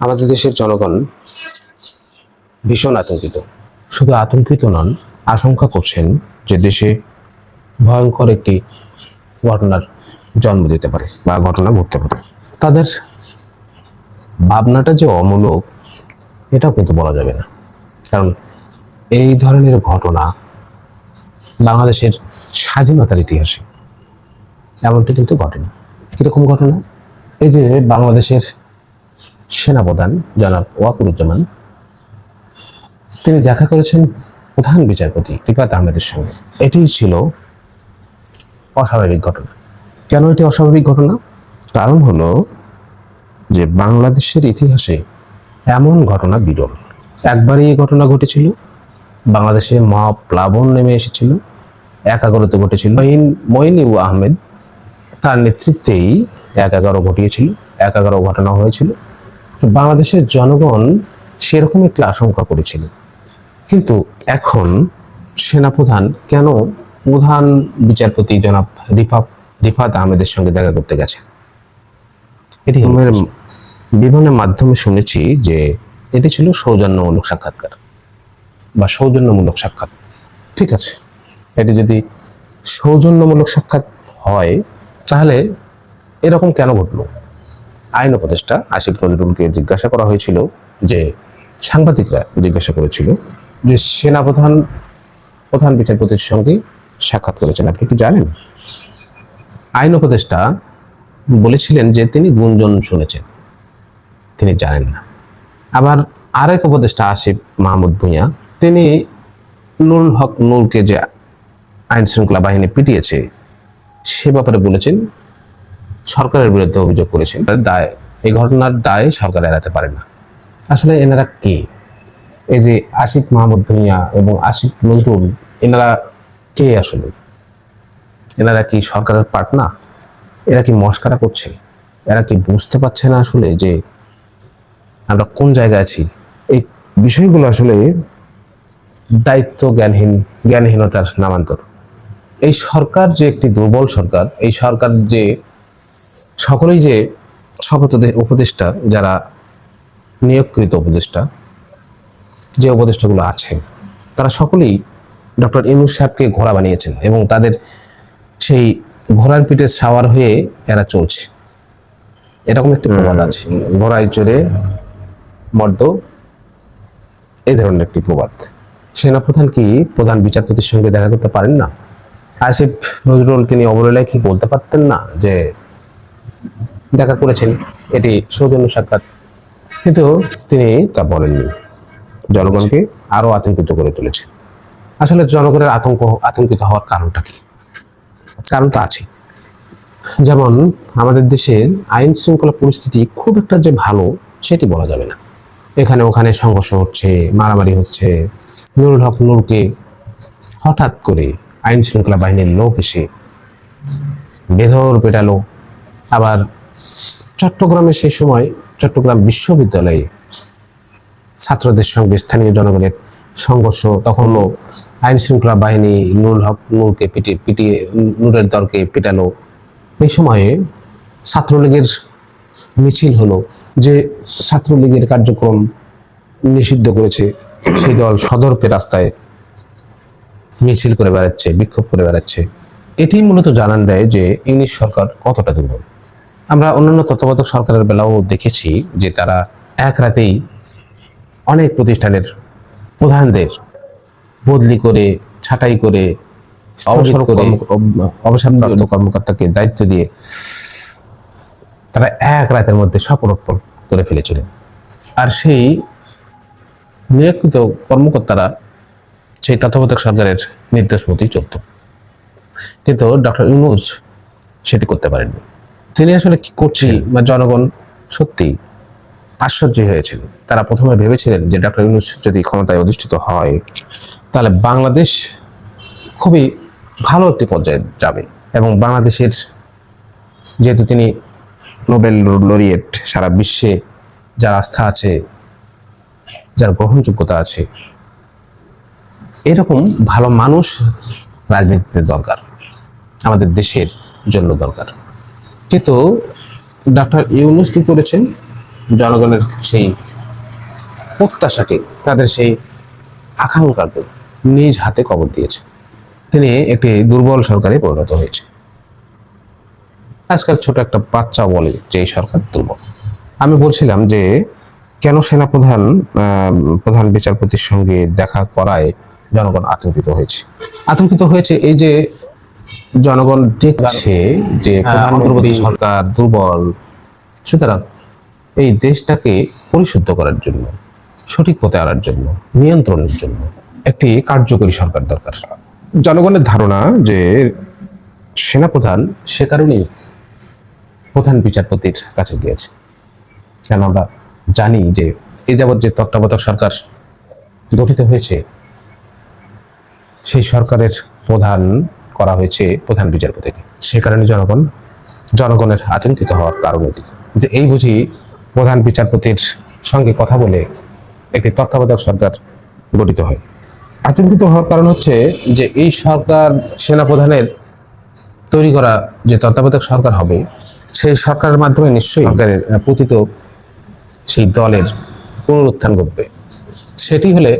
আমাদের দেশের জনগণ ভীষণ আতঙ্কিত। শুধু আতঙ্কিত নন, আশঙ্কা করছেন যে দেশে ভয়ঙ্কর একটি ঘটনার জন্ম দিতে পারে বা ঘটনা ঘটতে পারে। তাদের ভাবনাটা যে অমূলক, এটাও কিন্তু বলা যাবে না। কারণ এই ধরনের ঘটনা বাংলাদেশের স্বাধীনতার ইতিহাসে এমনটি কিন্তু ঘটেনি। কীরকম ঘটনা? এই যে বাংলাদেশের সেনাপ্রধান জনাব ওয়াকুরুজ্জামান, তিনি দেখা করেছেন প্রধান বিচারপতি রিফাত আহমেদের সঙ্গে। এটি ছিল অস্বাভাবিক ঘটনা। কেন এটি অস্বাভাবিক ঘটনা? কারণ হলো যে বাংলাদেশের ইতিহাসে এমন ঘটনা বিরল। একবারই এই ঘটনা ঘটেছিল। বাংলাদেশে মহাপ্লাবন নেমে এসেছিল। একাগরতে ঘটেছিল। মঈন মঈনিউ আহমেদ তার নেতৃত্বেই এক এগারো ঘটিয়েছিল। এক এগারো ঘটনা হয়েছিল। বাংলাদেশের জনগণ সেরকম একটি আশঙ্কা করেছিল। কিন্তু এখন সেনাপ্রধান কেন প্রধান বিচারপতি জনাব রিফাত রিফাত আহমেদের সঙ্গে দেখা করতে গেছেন? এটি আমার বিভিন্ন মাধ্যমে শুনেছি যে এটি ছিল সৌজন্যমূলক সাক্ষাৎকার বা সৌজন্যমূলক সাক্ষাৎ। ঠিক আছে? এটি যদি সৌজন্যমূলক সাক্ষাৎ হয় তাহলে এরকম কেন ঘটলো? আইন উপদেষ্টা আসিফ নজরুলকে জিজ্ঞাসা করা হয়েছিল যে সাংবাদিকরা জিজ্ঞাসা করেছিল যে সেনাপ্রধান, প্রধান বিচারপতির সঙ্গে সাক্ষাৎ করেছেন। আপনি কি জানেন? আইন উপদেষ্টা বলেছিলেন যে তিনি গুঞ্জন শুনেছেন। তিনি জানেন না। আবার আরেক উপদেষ্টা আসিফ মাহমুদ ভুঁইয়া, তিনি নুরুল হক নুরকে যে আইন শৃঙ্খলা বাহিনী পিটিয়েছে, সে ব্যাপারে বলেছেন সরকারের বিরুদ্ধে অভিযোগ করেছেন। দায় এই ঘটনার দায় সরকার এড়াতে পারে না। আসলে এনারা কে? এই যে আসিফ মাহমুদ ভুঁইয়া এবং আসিফ নজরুল এনারা কে আসলে? এনারা কি সরকারের পার্ট না এরা কি মস্কারা করছে? এরা কি বুঝতে পারছে না আসলে যে আমরা কোন জায়গায় আছি? এই বিষয়গুলো আসলে দায়িত্ব জ্ঞানহীন জ্ঞানহীনতার নামান্তর। এই সরকার যে একটি দুর্বল সরকার এই সরকার যে সকলেই যে শপথ উপদেষ্টা যারা নিয়োগকৃত উপদেষ্টা যে উপদেষ্টাগুলো আছে তারা সকলেই ডক্টর ইনুস সাহেবকে ঘোড়া বানিয়েছেন এবং তাদের সেই ঘোড়ার পিঠে সাওয়ার হয়ে এরা চলছে। এরকম একটি প্রবাদ আছে। ঘোড়ায় চড়ে মর্দ এই ধরনের একটি প্রবাদ। সেনাপ্রধান কি প্রধান বিচারপতির সঙ্গে দেখা করতে পারেন না? আসিফ নজরুল তিনি অবলীলায় কি বলতে পারতেন না যে দেখা করেছেন এটি সৌজন্য সাক্ষাৎ। কিন্তু তিনি তা বলেননি। জনগণকে আরও আতঙ্কিত করে তুলেছেন। আসলে জনগণের আতঙ্ক, আতঙ্কিত হওয়ার কারণটা কি? কারণটা আছে। যেমন আমাদের দেশের আইন শৃঙ্খলা পরিস্থিতি খুব একটা যে ভালো, সেটি বলা যাবে না। এখানে ওখানে সংঘর্ষ হচ্ছে, মারামারি হচ্ছে, নুরুল হক নূরকে হঠাৎ করে আইন শৃঙ্খলা বাহিনীর লোক এসে বেধর পেটালো। আবার চট্টগ্রামে সেই সময় চট্টগ্রাম বিশ্ববিদ্যালয়ে ছাত্রদের সঙ্গে স্থানীয় জনগণের সংঘর্ষ তখনও আইন শৃঙ্খলা বাহিনী, নুরুল হক নূরকে পিটিয়ে পিটিয়ে নূরের দলকে পিটালো। এই সময়ে ছাত্রলীগের মিছিল হলো যে ছাত্রলীগের কার্যক্রম নিষিদ্ধ করেছে, সেই দল সদর্পে রাস্তায় মিছিল করে বেড়াচ্ছে, বিক্ষোভ করে বেড়াচ্ছে। এটি মূলত জানান দেয় যে ইংলিশ সরকার কতটা দুর্বল। আমরা অন্যান্য তত্ত্বাবধায়ক সরকারের বেলাও দেখেছি যে তারা এক রাতেই অনেক প্রতিষ্ঠানের প্রধানদের বদলি করে ছাঁটাই করে অবসর করে অবসরপ্রাপ্ত কর্মকর্তাকে দায়িত্ব দিয়ে তারা এক রাতের মধ্যে সফলোৎপল করে ফেলেছিলেন। আর সেই নিয়োগকৃত কর্মকর্তারা সেই তত্ত্বাবধায়ক সরকারের নির্দেশ মতোই চলত। কিন্তু ডক্টর ইউনুস সেটি করতে পারেননি। তিনি আসলে কি করছি বা জনগণ সত্যি আশ্চর্য হয়েছিল তারা প্রথমে ভেবেছিলেন যে ডক্টর ইউনুস যদি ক্ষমতায় অধিষ্ঠিত হয় তাহলে বাংলাদেশ খুবই ভালো একটি পর্যায়ে যাবে এবং বাংলাদেশের যেহেতু তিনি নোবেল লরিয়েট সারা বিশ্বে যার আস্থা আছে যার গ্রহণযোগ্যতা আছে এরকম ভালো মানুষ রাজনীতিতে দরকার আমাদের দেশের জন্য দরকার। কিন্তু ডাক্তার ইউনুস কি করেছেন? জনগণের সেই প্রত্যাশাকে, তাদের সেই আকাঙ্ক্ষাকে নিজ হাতে কবর দিয়েছে তিনি একটি দুর্বল সরকারে পরিণত হয়েছে আজকাল ছোট একটা বাচ্চা বলে যে এই সরকার দুর্বল। আমি বলছিলাম যে, কেন সেনাপ্রধান প্রধান বিচারপতির সঙ্গে দেখা করায় জনগণ আতঙ্কিত হয়েছে? আতঙ্কিত হয়েছে এই যে জনগণ দেখছে যে প্রধানমন্ত্রী সরকার দুর্বল। সুতরাং এই দেশটাকে পরিশুদ্ধ করার জন্য সঠিক পথে আনার জন্য নিয়ন্ত্রণের জন্য একটি কার্যকরী সরকার দরকার। জনগণের ধারণা যে সেনাপ্রধান সে কারণেই প্রধান বিচারপতির কাছে গিয়েছে। কেন আমরা জানি যে এ যাবৎ যে তত্ত্বাবধায়ক সরকার গঠিত হয়েছে সেই সরকারের প্রধান করা হয়েছে প্রধান বিচারপতিকে। সে কারণে জনগণ, জনগণের আতঙ্কিত হওয়ার কারণ এটি। যে এই বুঝি প্রধান বিচারপতির সঙ্গে কথা বলে একটি তত্ত্বাবধায়ক সরকার গঠিত হয়। আতঙ্কিত হওয়ার কারণ হচ্ছে যে এই সরকার সেনাপ্রধানের তৈরি করা যে তত্ত্বাবধায়ক সরকার হবে, সেই সরকারের মাধ্যমে নিশ্চয়ই সরকারের পতিত সেই দলের পুনরুত্থান ঘটবে। সেটি হলে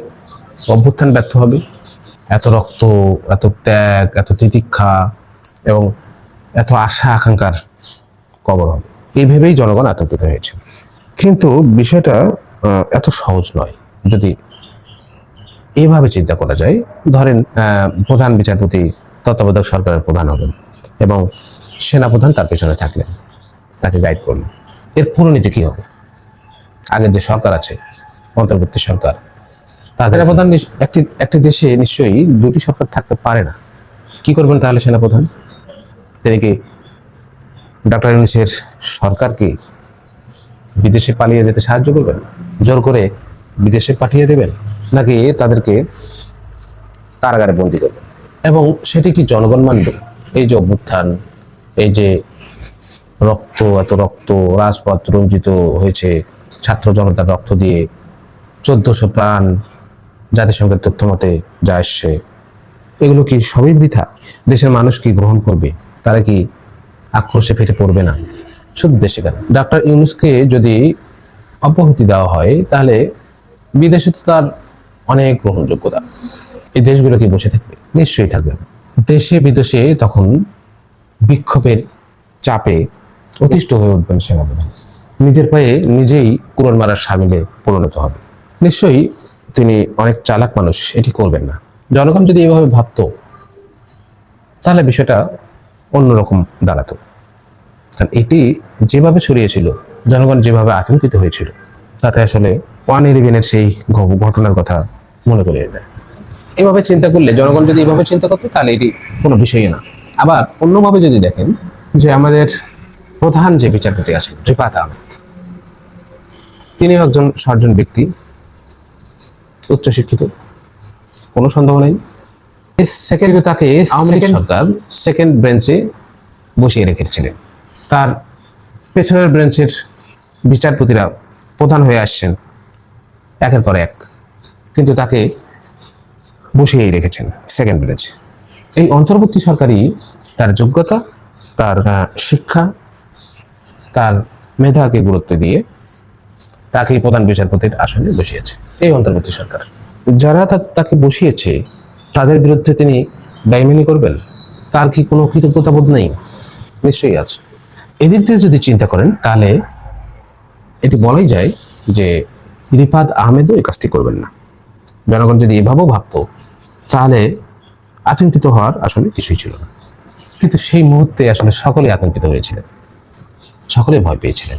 অভ্যুত্থান ব্যর্থ হবে। এত রক্ত, এত ত্যাগ, এত তিতিক্ষা এবং এত আশা, আকাঙ্ক্ষার কবর হবে। এই ভেবেই জনগণ আতঙ্কিত হয়েছে। কিন্তু বিষয়টা এত সহজ নয়। যদি এভাবে চিন্তা করা যায়, ধরেন প্রধান বিচারপতি, তত্ত্বাবধায়ক সরকারের প্রধান হবেন এবং সেনাপ্রধান তার পেছনে থাকলেন, তাকে গাইড করলেন। এর পরিণতি কি হবে? আগের যে সরকার আছে, অন্তর্বর্তী সরকার তাদের প্রধান একটি একটি দেশে নিশ্চয়ই দুটি সরকার থাকতে পারে না। কি করবেন তাহলে সেনাপ্রধান? তিনি কি ডক্টর ইউনুসের সরকারকে বিদেশে পালিয়ে যেতে সাহায্য করবেন? জোর করে বিদেশে পাঠিয়ে দেবেন? নাকি তাদেরকে কারাগারে বন্দি করবেন? এবং সেটি কি জনগণ মানবে? এই যে অভ্যুত্থান এই যে রক্ত এত রক্ত রাজপথ রঞ্জিত হয়েছে ছাত্র জনতার রক্ত দিয়ে চোদ্দশো প্রাণ জাতিসংঘের তথ্য মতে যা এসছে, এগুলো কি সবই বৃথা? দেশের মানুষ কি গ্রহণ করবে? তারা কি আক্রোশে ফেটে পড়বে না? শুধু দেশে কেন? ডাক্তার ইউনুসকে যদি অব্যাহতি দেওয়া হয়, তাহলে বিদেশে তো তার অনেক গ্রহণযোগ্যতা। এই দেশগুলো কি বসে থাকবে? নিশ্চয়ই থাকবে না। দেশে বিদেশে তখন বিক্ষোভের চাপে অতিষ্ঠ হয়ে উঠবেন সেনাপ্রধান। নিজের পায়ে নিজেই কুরন মারার সামিলে পরিণত হবে। নিশ্চয়ই তিনি অনেক চালাক মানুষ, এটি করবেন না। জনগণ যদি এভাবে ভাবতো, তাহলে বিষয়টা অন্যরকম দাঁড়াতো। কারণ এটি যেভাবে ছড়িয়েছিল, জনগণ যেভাবে আতঙ্কিত হয়েছিল, তাতে আসলে ওয়ান ইলেভেনের সেই ঘটনার কথা মনে করিয়ে দেয়। এভাবে চিন্তা করলে, জনগণ যদি এভাবে চিন্তা করতো, তাহলে এটি কোনো বিষয়ই না। আবার অন্যভাবে যদি দেখেন, যে আমাদের প্রধান যে বিচারপতি আছেন, রিফাত আহমেদ, তিনিও একজন সজ্জন ব্যক্তি। উচ্চশিক্ষিত। কোনো সন্দেহ নেই। সেকেন্ড তাকে আওয়ামী সরকার সেকেন্ড ব্রেঞ্চে বসিয়ে রেখেছিলেন। তার পেছনের ব্রেঞ্চের বিচারপতিরা প্রধান হয়ে আসছেন একের পর এক। কিন্তু তাকে বসিয়েই রেখেছেন সেকেন্ড ব্রেঞ্চে এই অন্তর্বর্তী সরকারই তার যোগ্যতা তার শিক্ষা তার মেধাকে গুরুত্ব দিয়ে তাকেই প্রধান বিচারপতির আসনে বসিয়েছে। এই অন্তর্বর্তী সরকার। যারা তাকে বসিয়েছে, তাদের বিরুদ্ধে তিনি দায়মানি করবেন? তার কি কোনো কৃতজ্ঞতাবোধ নেই? নিশ্চয়ই আছে। এদিক দিয়ে যদি চিন্তা করেন, তাহলে এটি বলাই যায় যে রিফাত আহমেদও এই কাজটি করবেন না। জনগণ যদি এভাবেও ভাবতো, তাহলে আতঙ্কিত হওয়ার আসলে কিছুই ছিল না। কিন্তু সেই মুহূর্তে আসলে সকলে আতঙ্কিত হয়েছিলেন। সকলে ভয় পেয়েছিলেন।